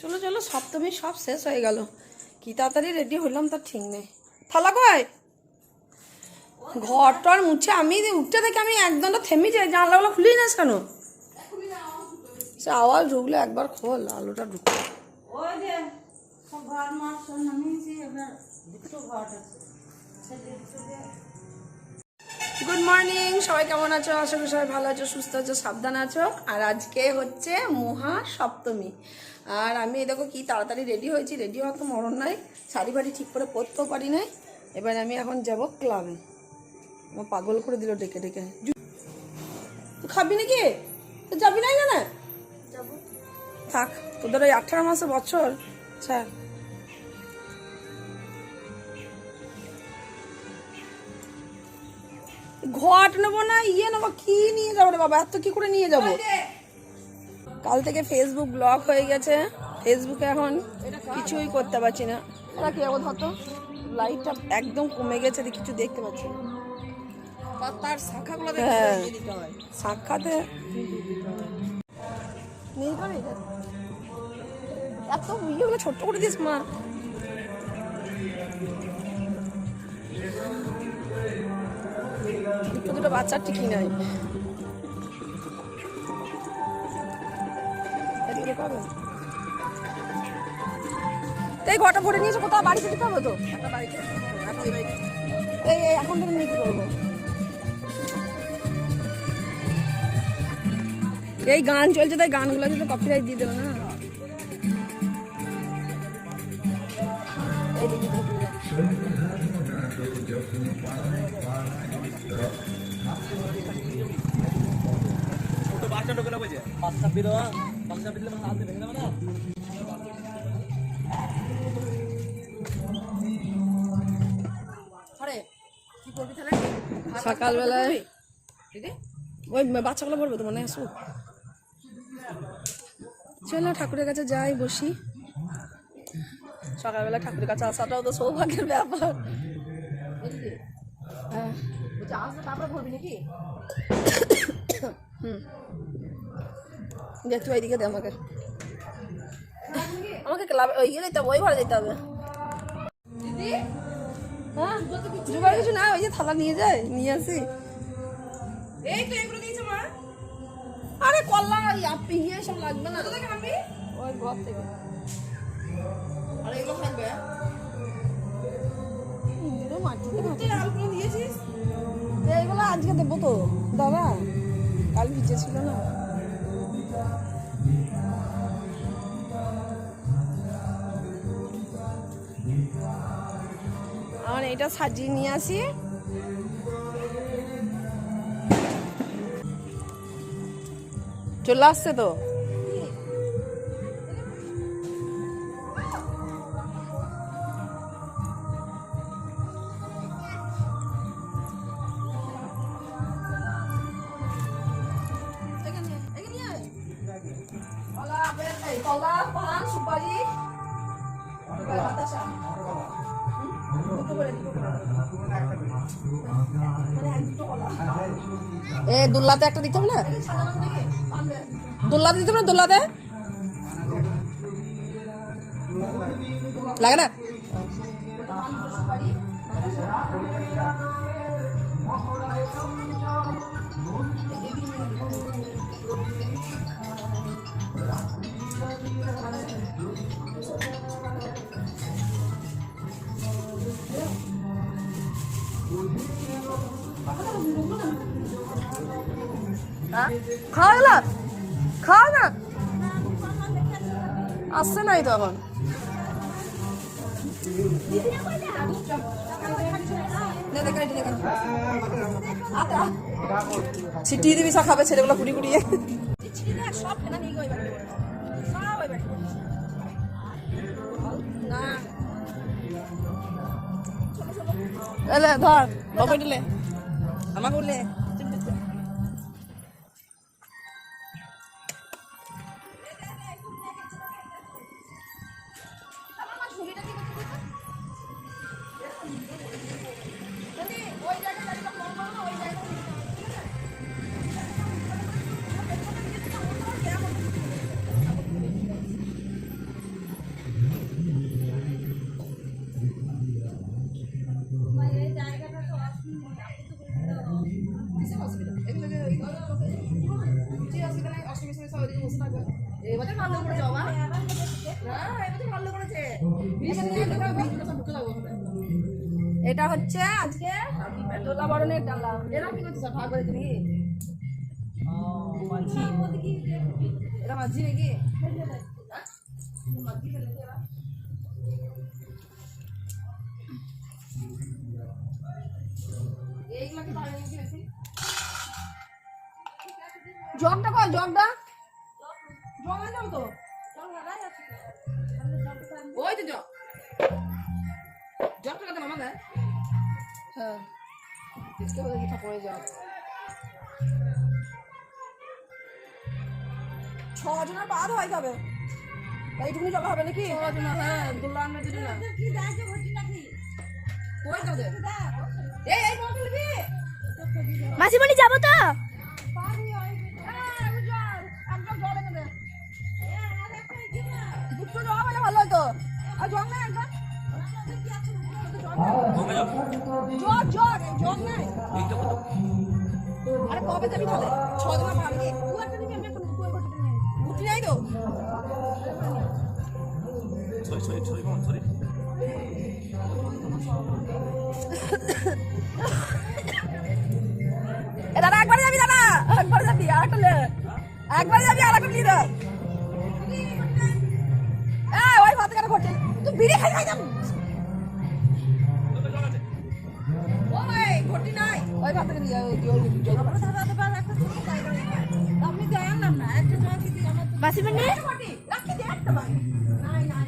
চলো চলো সপ্তমী সব শেষ হয়ে গেল। কি তাড়াতাড়ি রেডি হলাম তার ঠিক নেই। থালা কয় ঘরটার মুছে আমি উঠতে থেকে আমি একদমটা থেমে যাই জানলাগুলো খুলি না কেন? সে আওয়াজ ঢুকলে একবার খোল, আলোটা ঢুকলো ঘর মার নামিয়েছি, এবার দুটো ঘর আছে। মর্নিং। সবাই কেমন আছো? আশা করি সবাই ভালো আছো সুস্থ আছো সাবধান আছো। আর আজকে হচ্ছে মহা সপ্তমী আর আমি এই দেখো কি তাড়াতাড়ি রেডি হয়েছি। রেডি হওয়ার তো মরণ নাই। শাড়ি ফাড়ি ঠিক করে পরতেও পারি নাই। এবার আমি এখন যাব ক্লাবে আমার পাগল করে দিল ডেকে ডেকে। তুই খাবি নাকি? তো যাবি না না থাক তোদের ওই আঠারো মাসে বছর। আচ্ছা ঘট নেব না ইয়ে নেব কি নিয়ে যাব রে বাবা? এত কি করে নিয়ে যাব? কাল থেকে ফেসবুক ব্লক হয়ে গেছে। ফেসবুকে এখন কিছুই করতে পারছি না। ওরা কি যাব ধরতো? লাইটটা একদম কমে গেছে কিছু দেখতে পাচ্ছি। না তার শাখাগুলো হ্যাঁ। এটা? এত ইয়েগুলো ছোট্ট করে দিস মা। দুটো দুটো বাচ্চার ঠিকই নাই। এই ঘরটা ভরে নিয়েছো কোথাও? বাড়িতে দিতে হবে তো? বাড়িতে এই এখন থেকে পারব এই গান চলছে তাই গানগুলো তো কপিরাইট দিয়ে দেবে না। এই সকালবেলায় ওই বাচ্চাগুলো বলব তো মনে ঠাকুরের কাছে যাই, বসি। সকালবেলা ঠাকুরের কাছে আসাটাও তো সৌভাগ্যের ব্যাপার। হ্যাঁ। বলছি আসলে তারপরে দে তুই এইদিকে দে আমাকে। আমাকে ক্লাব ইয়ে দিতে হবে ওই ঘরে দিতে হবে। দিদি? হ্যাঁ? জোগাড় কিছু না ওই যে থালা নিয়ে যায় নিয়ে আসি। এই তো এগুলো দিয়েছে মা। আরে কল্লা আপি ইয়ে সব লাগবে না। কোথা থেকে ওই ঘর থেকে। আর এগুলো থাকবে। পুরো মাটিতে ঘাটে। তুই আলুগুলো দিয়েছিস? এইগুলো আজকে দেবো তো। দাদা, কাল ভিজে ছিল না। আমার এটা সাজিয়ে নিয়ে আসি। চলে আসছে তো? এ দোল্লাতে একটা দিতে হবে না? দোল্লাতে দিতে হবে না দোল্লাতে? লাগে না? খাওয়া গেল খাওয়া না? আসছে নাই তো এখন ছিটিয়ে দিবি সব খাবে ছেলেগুলো ওই ব্যাগে না। এলে ধর বাবা দিলে আমাকে এটা হচ্ছে আজকে দোলা বরণের ডালা। এরা কি করছে ভাগ করে তুমি? এরা মাঝি নাকি? জগটা কর জগটা? জগ আনলাম তো ওই তো জগ। জগটা কত মামা দেয় হ্যাঁ। পড়ে যাও ছজনের বাদ হয় যাবে এইটুকুনি জগা হবে নাকি? হ্যাঁ দুলা আনবে দুলা কি দাঁড়িয়ে ঘটি নাকি কই যাবে এই মাসিমণি যাব তো? ভালো আর জগ নাই জগ জগ জগ নাই। আরে কবে যাবি তাহলে ছজন পারবি তুই একটা নিবি আমি একটা নিবি তুই একটা নিবি বুদ্ধি নাই তো। সরি সরি সরি সরি এ দাদা একবার যাবি দাদা? একবার যাবি আর একটা লে। একবার যাবি আর একটা নিয়ে ঘটে? তুই বিড়ি খাই খাই যাবি? ওই ঘটি নাই। ওই ভাত কেন দিয়ে ওই আমি তো আনলাম না একটা জল দিদি আমার বাসি মানে রাখি দে একটা ভাই নাই নাই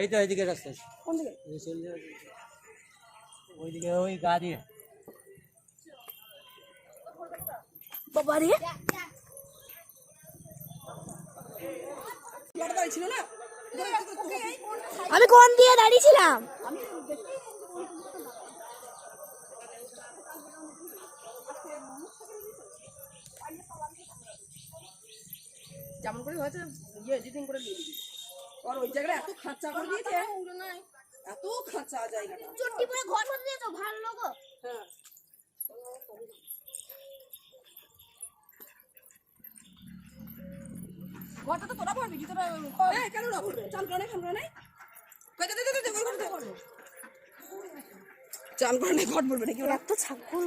এই তো এইদিকে রাস্তা কোন দিকে? ওইদিকে ওই গাড়ি বাবা রে। দাঁড়িয়ে ছিল না? আমি কোন দিয়ে দাঁড়িয়েছিলাম? যেমন করে হয়েছে ইয়ে এডিটিং করে দিয়ে দিবি। আর ওই জায়গাটা এত খাঁচা করে দিয়েছে। এত খাঁচা জায়গাটা। চুট্টি পরে ঘর তো ভালো লোগো হ্যাঁ। ঘরটা তো তোরা ভরবি তোরা হ্যাঁ কেন না ভরবে চান করে খান করে নাই কই দে দে দে দে ঘর করে চান করে ঘর ভরবে নাকি ওরা? এত ছাগল।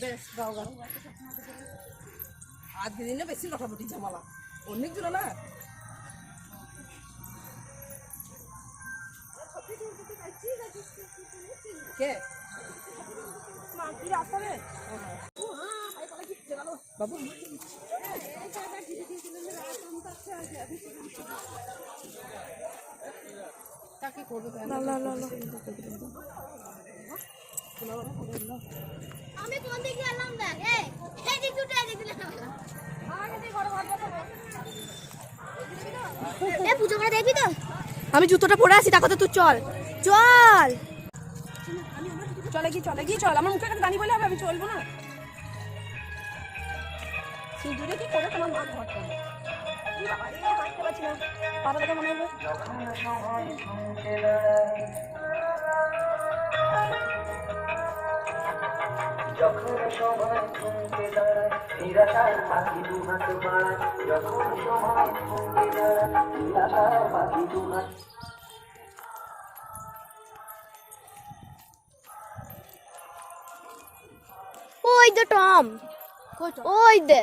বেশ গাও গাও আজকে দিনে বেশি লটাপটি ঝামেলা। অনেক ছিল না? কে? বাবু তাকে করবে? কেন? আমি পুজো করে দেখবি আমি জুতোটা পরে আছি দেখো তো তুই চল। চল। চলে কি চলে কি চল। আমার মুখে একটা দাঁড়িয়ে বলে হবে আমি চলবো না। সিঁদুরে কি করে তোমার মা ঘর করবে? এই বাবা রে, হাঁটতে পারছি না। পাটা দেখে মনে যখন সময় থমকে দাঁড়ায় নিরাশার পাখি দুহাত বাড়ায় যখন সময় থমকে দাঁড়ায় নিরাশার পাখি দুহাত ওই দে টম। ওই দে।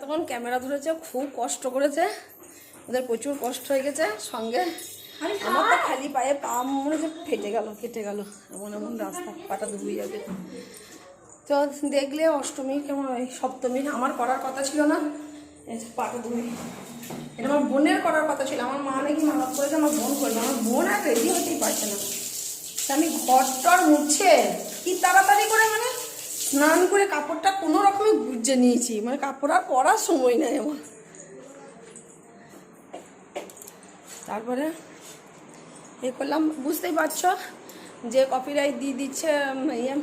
তখন ক্যামেরা ধরেছে খুব কষ্ট করেছে। ওদের প্রচুর কষ্ট হয়ে গেছে সঙ্গে আমার তো খালি পায়ে পা মনে হচ্ছে ফেটে গেল কেটে গেল। এমন এমন রাস্তা পাটা ডুবে যাবে। তো দেখলে অষ্টমী কেমন ওই সপ্তমী আমার করার কথা ছিল না। পাটা ডুবে। এটা আমার বোনের করার কথা ছিল। আমার মা নাকি মানত করেছে আমার বোন করবে। আমার বোন আর রেডি হতেই পারছে না। আমি ঘরটর মুছে কি তাড়াতাড়ি করে মানে স্নান করে কাপড়টা কোনো রকমে গুজে নিয়েছি। মানে কাপড় আর পরার সময় নেই আমার। তারপরে এ করলাম, বুঝতেই পারছ যে কপিরাইট দিয়ে দিচ্ছে ইয়ে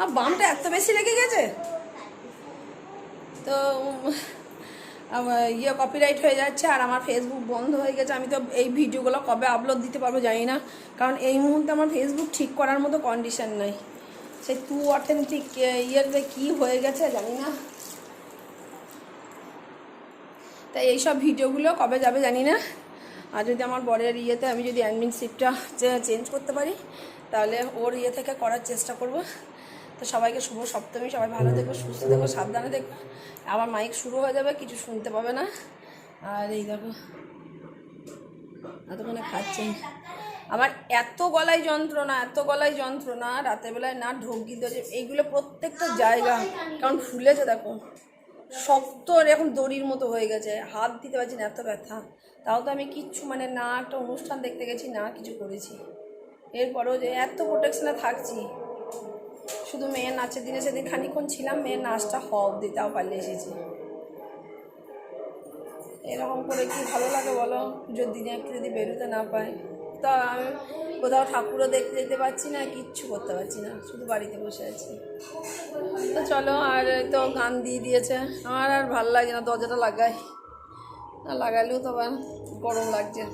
আর বামটা এত বেশি লেগে গেছে? তো ইয়ে কপিরাইট হয়ে যাচ্ছে আর আমার ফেসবুক বন্ধ হয়ে গেছে। আমি তো এই ভিডিওগুলো কবে আপলোড দিতে পারব জানি না। কারণ এই মুহূর্তে আমার ফেসবুক ঠিক করার মতো কন্ডিশন নাই। সেই টু অথেন্টিক ইয়েতে কী হয়ে গেছে জানি না। তাই এইসব ভিডিওগুলো কবে যাবে জানি না। আর যদি আমার বরের ইয়েতে আমি যদি অ্যাডমিন শিপটা চেঞ্জ করতে পারি, তাহলে ওর ইয়ে থেকে করার চেষ্টা করব। তো সবাইকে শুভ সপ্তমী, সবাই ভালো দেখো সুস্থ দেখো সাবধানে দেখো আবার মাইক শুরু হয়ে যাবে, কিছু শুনতে পাবে না। আর এই দেখো, এতক্ষণে খাচ্ছেন। আমার এত গলায় যন্ত্রণা, এত গলায় যন্ত্রণা, রাতের বেলায় না ঢোক গিলতে হচ্ছে, এইগুলো প্রত্যেকটা জায়গা, কারণ ফুলেছে দেখো, শক্ত এরকম দড়ির মতো হয়ে গেছে, হাত দিতে পারছি না, এত ব্যথা। তাও তো আমি কিচ্ছু মানে না একটা অনুষ্ঠান দেখতে গেছি, না কিছু করেছি। এরপরেও যে এত প্রোটেকশনে থাকছি, শুধু মেয়ের নাচের দিনে সেদিন খানিক্ষণ ছিলাম, মেয়ের নাচটা হব দিতেও পারলে এসেছি। এরকম করে কি ভালো লাগে বলো? পুজোর দিনে একটু যদি বেরোতে না পাই তা আমি কোথাও ঠাকুরও দেখতে যেতে পারছি না, কিচ্ছু করতে পারছি না, শুধু বাড়িতে বসে আছি। তো চলো, আর তো গান দিয়ে দিয়েছে। আমার আর ভালো লাগে না, দরজাটা লাগাই। না লাগালেও তো আবার গরম লাগছে।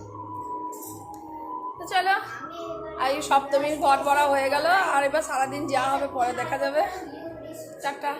তো চলো, আর এই সপ্তমীর ঘর ভরা হয়ে গেল, আর এবার সারাদিন যা হবে পরে দেখা যাবে। চারটা